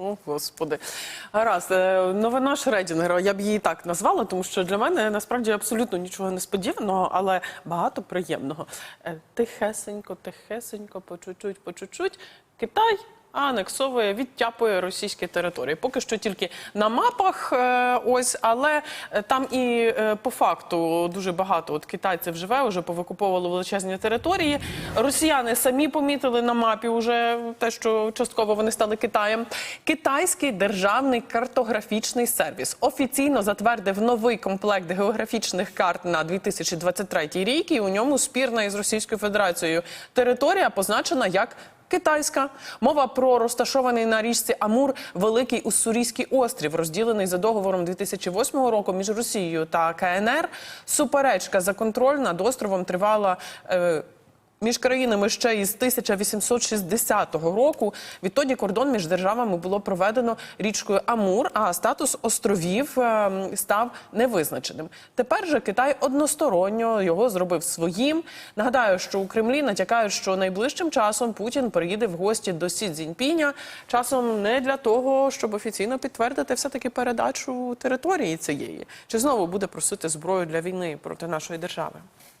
О, господи. Гаразд, Е, новина Шредінгера, я б її так назвала, тому що для мене насправді абсолютно нічого несподіваного, але багато приємного. Е, Тихесенько, тихесенько, по чуть-чуть, по чуть-чуть. Китай анексовує, відтяпує російські території. Поки що тільки на мапах, е, ось, але е, там і е, по факту дуже багато от китайців живе, вже повикуповували величезні території. Росіяни самі помітили на мапі вже те, що частково вони стали Китаєм. Китайський державний картографічний сервіс офіційно затвердив новий комплект географічних карт на 2023 рік. І у ньому спірна із Російською Федерацією територія позначена як Китайська мова про розташований на річці Амур великий Уссурійський острів, розділений за договором 2008 року між Росією та КНР. Суперечка за контроль над островом тривала. Е, між країнами ще із 1860 року. Відтоді кордон між державами було проведено річкою Амур, а статус островів е, став невизначеним. Тепер же Китай односторонньо його зробив своїм. Нагадаю, що у Кремлі натякають, що найближчим часом Путін приїде в гості до Сі Цзіньпіня. Часом не для того, щоб офіційно підтвердити все таки передачу території цієї, чи знову буде просити зброю для війни проти нашої держави.